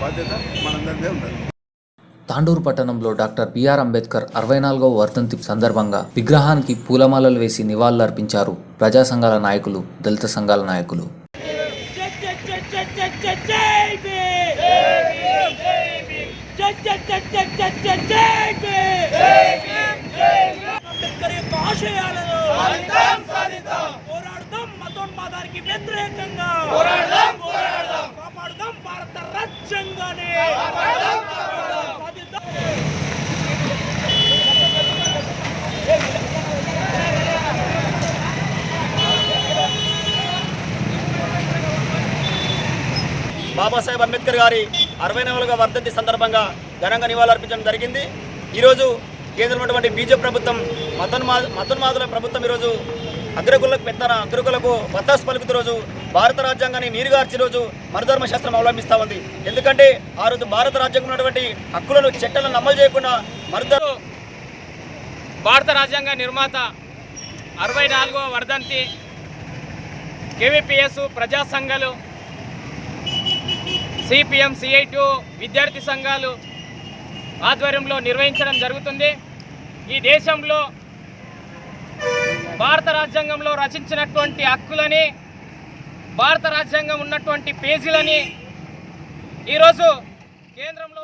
బాధ్యత మనందరిదే ఉన్నది తాండూరు పట్టణంలో డాక్టర్ బిఆర్ అంబేద్కర్ అరవై నాలుగవ వర్ధంతి సందర్భంగా విగ్రహానికి పూలమాలలు వేసి నివాళులర్పించారు ప్రజా సంఘాల నాయకులు దళిత సంఘాల నాయకులు. జై జై జై రాజ్యాంగాన్ని బాబాసాహెబ్ అంబేద్కర్ గారి అరవై నాలుగవ వర్ధంతి సందర్భంగా ఘనంగా నివాళులర్పించడం జరిగింది. ఈరోజు కేంద్రంలో ఉన్నటువంటి బీజేపీ ప్రభుత్వం మతోన్మా మతోన్మాదుల ప్రభుత్వం ఈరోజు అగ్రకులకు పెద్ద అగ్రకులకు వత్తాసు పలుకుతూ రోజు భారత రాజ్యాంగాన్ని నీరుగార్చి రోజు మరుధర్మ శాస్త్రం అవలంబిస్తూ ఉంది. ఎందుకంటే ఆ రోజు భారత రాజ్యాంగం ఉన్నటువంటి హక్కులను చట్టాలను అమలు చేయకుండా మరుధర్మ భారత రాజ్యాంగ నిర్మాత అరవై నాలుగవ వర్ధంతి కేవీపీఎస్ ప్రజా సంఘాలు సిపిఎం సిఐటు విద్యార్థి సంఘాలు ఆధ్వర్యంలో నిర్వహించడం జరుగుతుంది. ఈ దేశంలో భారత రాజ్యాంగంలో రచించినటువంటి హక్కులని భారత రాజ్యాంగం ఉన్నటువంటి పేజీలని ఈరోజు కేంద్రంలో